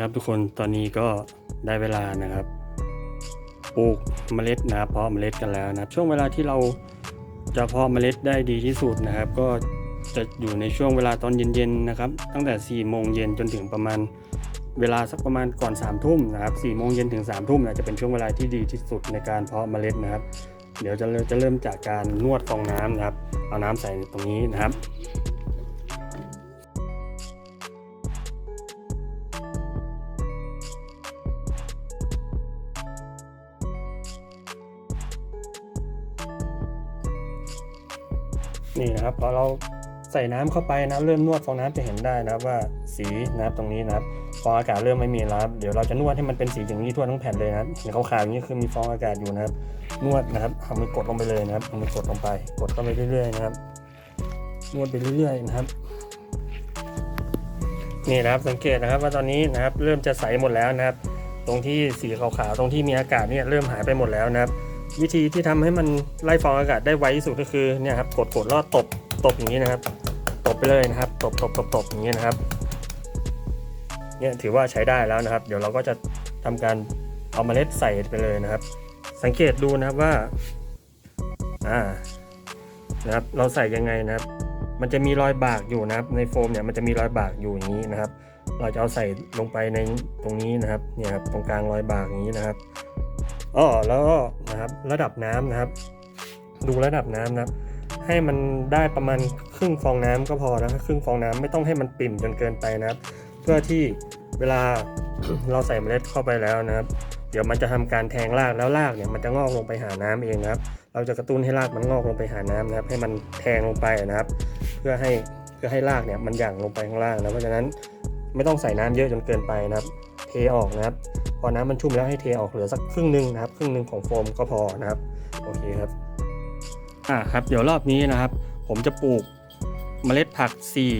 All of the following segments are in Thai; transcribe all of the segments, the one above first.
ครับทุกคนตอนนี้ก็ได้เวลานะครับปลูกเมล็ดนะเพาะเมล็ดกันแล้วนะครับช่วงเวลาที่เราจะเพาะเมล็ดได้ดีที่สุดนะครับ ก็จะอยู่ในช่วงเวลาตอนเย็นๆนะครับ ตั้งแต่4ี่โมงเย็นจนถึงประมาณเวลาสักประมาณก่อน3ามทุ่มนะครับสี่โมงเย็นถึง3ามทุ่มนี่ยจะเป็นช่วงเวลาที่ดีที่สุดในการเพาะเมล็ดนะครับ เดี๋ยวจะจะเริ่มจากการนวดฟองน้ำนะครับ เอาน้ำใส่ตรงนี้นะครับ นี่นะครับพอเราใส่น้ำเข้าไปนะเริ่มนวดฟองน้ำจะเห็นได้นะครับว่าสีนะครับตรงนี้นะครับฟองอากาศเริ่มไม่มีแล้วเดี๋ยวเราจะนวดให้มันเป็นสีอย่างนี้ทั่วทั้งแผ่นเลยนะเห็นขาวๆอย่างนี้คือมีฟองอากาศอยู่นะครับ นวดนะครับเอามือกดลงไปเลยนะครับเอามือกดลงไป กดเข้าไปเรื่อยๆนะครับ นวดไปเรื่อยๆนะครับนี่นะครับสังเกตนะครับว่าตอนนี้นะครับเริ่มจะใสหมดแล้วนะครับ ตรงที่สีขาวๆตรงที่มีอากาศเนี่ยเริ่มหายไปหมดแล้วนะครับ วิธีที่ทำให้มันไล่ฟองอากาศได้ไวที่สุดก็คือเนี่ยครับกดกดแล้วตบตบอย่างนี้นะครับ ตบไปเลยนะครับ ตบตบตบตบอย่างนี้นะครับเนี่ยถือว่าใช้ได้แล้วนะครับ เดี๋ยวเราก็จะทำการเอาเมล็ดใส่ไปเลยนะครับ สังเกตดูนะครับว่าอ่านะครับเราใส่ยังไงนะครับ มันจะมีรอยบากอยู่นะครับ ในโฟมเนี่ยมันจะมีรอยบากอยู่อย่างนี้นะครับ เราจะเอาใส่ลงไปในตรงนี้นะครับเนี่ยครับตรงกลางรอยบากอย่างนี้นะครับ อ้อแล้วก็นะครับระดับน้ำนะครับ ดูระดับน้ำนะครับ ให้มันได้ประมาณครึ่งฟองน้ำก็พอนะครับครึ่งฟองน้ำไม่ต้องให้มันปิ่มจนเกินไปนะครับ เพื่อที่เวลาเราใส่เมล็ดเข้าไปแล้วนะครับ เดี๋ยวมันจะทำการแทงรากแล้วรากเนี่ยมันจะงอกลงไปหาน้ำเองนะครับ เราจะกระตุ้นให้รากมันงอกลงไปหาน้ำนะครับ ให้มันแทงลงไปนะครับ เพื่อให้เพื่อให้รากเนี่ยมันหยั่งลงไปข้างล่างนะเพราะฉะนั้นไม่ต้องใส่น้ำเยอะจนเกินไปนะครับ เทออกนะครับ พอน้ำมันชุ่มแล้วให้เทออกเหลือสักครึ่งหนึ่งนะครับครึ่งหนึ่งของโฟมก็พอนะครับโอเคครับอ่าครับเดี๋ยวรอบนี้นะครับ ผมจะปลูกเมล็ดผัก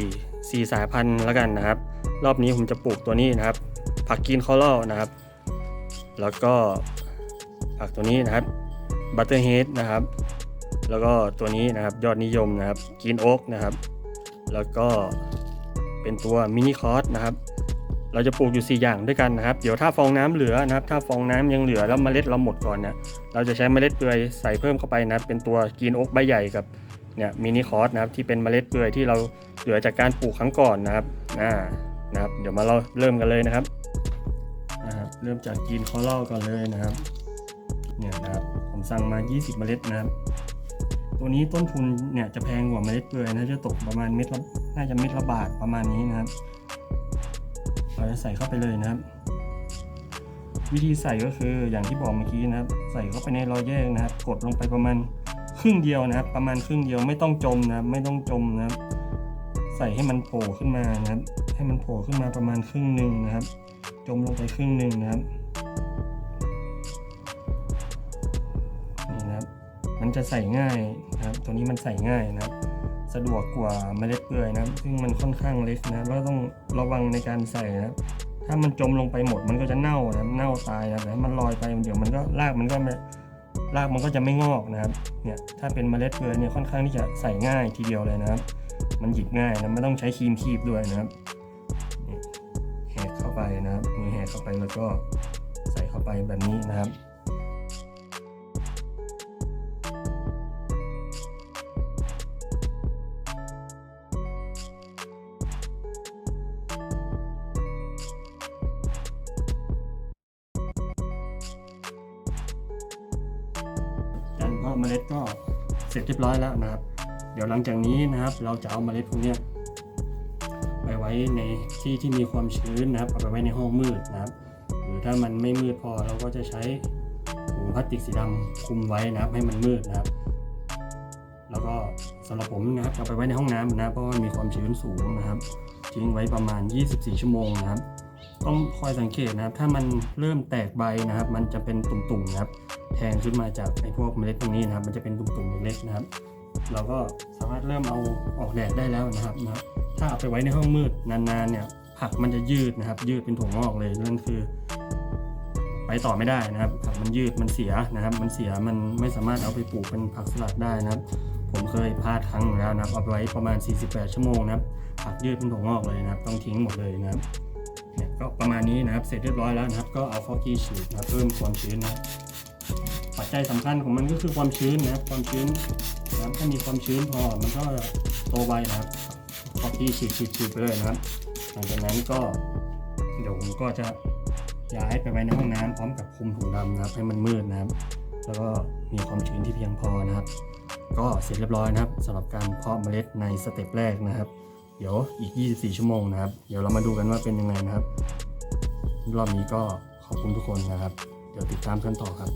4 4 สายพันธุ์แล้วกันนะครับ รอบนี้ผมจะปลูกตัวนี้นะครับ ผักกินคอลนะครับ แล้วก็ผักตัวนี้นะครับบัตเตอร์เฮดนะครับ แล้วก็ตัวนี้นะครับยอดนิยมนะครับกินโอ๊กนะครับ แล้วก็เป็นตัวมินิคอร์สนะครับ เราจะปลูกอยู่ 4 อย่างด้วยกันนะครับ เดี๋ยวถ้าฟองน้ำเหลือนะครับ ถ้าฟองน้ำยังเหลือแล้วเมล็ดเราหมดก่อนเนี่ย เราจะใช้เมล็ดเปลือยใส่เพิ่มเข้าไปนะครับ เป็นตัวกรีนโอ๊กใบใหญ่กับเนี่ยมินิคอร์สนะครับที่เป็นเมล็ดเปลือยที่เราเหลือจากการปลูกครั้งก่อนนะครับ อ่า นะครับ เดี๋ยวมาเราเริ่มกันเลยนะครับ นะครับ เริ่มจากกรีนคอรัลก่อนเลยนะครับ เนี่ยนะครับ ผมสั่งมา 20 เมล็ดนะครับ ตัวนี้ต้นทุนเนี่ยจะแพงกว่าเมล็ดเปลือยนะ จะตกประมาณเม็ดละ น่าจะเม็ดละบาทประมาณนี้นะครับ เราจะใส่เข้าไปเลยนะครับ วิธีใส่ก็คืออย่างที่บอกเมื่อกี้นะครับ ใส่เข้าไปในรอยแยกนะครับ กดลงไปประมาณครึ่งเดียวนะครับ ประมาณครึ่งเดียวไม่ต้องจมนะครับ ไม่ต้องจมนะครับ ใส่ให้มันโผล่ขึ้นมานะครับ ให้มันโผล่ขึ้นมาประมาณครึ่งหนึ่งนะครับ จมลงไปครึ่งหนึ่งนะครับนี่นะครับมันจะใส่ง่ายนะครับ ตัวนี้มันใส่ง่ายนะครับ สะดวกกว่าเมล็ดเปลือยนะซึ่งมันค่อนข้างเล็กนะครับแล้วต้องระวังในการใส่นะถ้ามันจมลงไปหมดมันก็จะเน่านะเน่าตายนะแต่มันลอยไปเดี๋ยวมันก็รากมันก็ไม่รากมันก็จะไม่งอกนะครับเนี่ยถ้าเป็นเมล็ดเปลือยเนี่ยค่อนข้างที่จะใส่ง่ายทีเดียวเลยนะครับ มันหยิบง่ายนะไม่ต้องใช้ครีมคีบด้วยนะครับแหกเข้าไปนะครับมือแหกเข้าไปแล้วก็ใส่เข้าไปแบบนี้นะครับ กาเมล็ดก็เสร็จเรียบร้อยแล้วนะครับ เดี๋ยวหลังจากนี้นะครับ เราจะเอาเมล็ดพวกนี้ไปไว้ในที่ที่มีความชื้นนะครับเอาไปไว้ในห้องมืดนะครับ หรือถ้ามันไม่มืดพอเราก็จะใช้ถุงพลาสติกสีดำคุมไว้นะครับ ให้มันมืดนะครับ แล้วก็สำหรับผมนะครับเอาไปไว้ในห้องน้ำนะครับเพราะว่ามันมีความชื้นสูงนะครับทิ้งไว้ประมาณ 24 ชั่วโมงนะครับ ต้องคอยสังเกตนะครับ ถ้ามันเริ่มแตกใบนะครับ มันจะเป็นตุ่มๆนะครับ แทงขึ้นมาจากไอ้พวกเมล็ดตรงนี้นะครับ มันจะเป็นตุ่มๆเล็กๆนะครับ เราก็สามารถเริ่มเอาออกแดดได้แล้วนะครับนะครับ ถ้าเอาไปไว้ในห้องมืดนานๆเนี่ย ผักมันจะยืดนะครับ ยืดเป็นถั่วงอกเลยนั่นคือ ไปต่อไม่ได้นะครับ ผักมันยืดมันเสียนะครับ มันเสียมันไม่สามารถเอาไปปลูกเป็นผักสลัดได้นะครับ ผมเคยพลาดครั้งหนึ่งแล้วนะครับเอาไปไว้ประมาณ 48 ชั่วโมงนะครับผักยืดเป็นถั่วงอกเลยนะครับ ต้องทิ้งหมดเลยนะครับ เนี่ยก็ประมาณนี้นะครับ เสร็จเรียบร้อยแล้วนะครับ ก็เอาฟอกกี้ฉีดนะเพิ่มความชื้นนะปัจจัยสำคัญของมันก็คือความชื้นนะครับ ความชื้นนะถ้ามีความชื้นพอมันก็โตไวนะครับฟอกกี้ฉีดฉีดฉีดไปเลยนะครับ หลังจากนั้นก็เดี๋ยวผมก็จะย้ายไปไว้ในห้องน้ำพร้อมกับคลุมถุงดำนะครับให้มันมืดนะครับ แล้วก็มีความชื้นที่เพียงพอนะครับ ก็เสร็จเรียบร้อยนะครับสำหรับการเพาะเมล็ดในสเต็ปแรกนะครับ เดี๋ยวอีก 24 ชั่วโมงนะครับ เดี๋ยวเรามาดูกันว่าเป็นยังไงนะครับ รอบนี้ก็ขอบคุณทุกคนนะครับ เดี๋ยวติดตามกันต่อครับ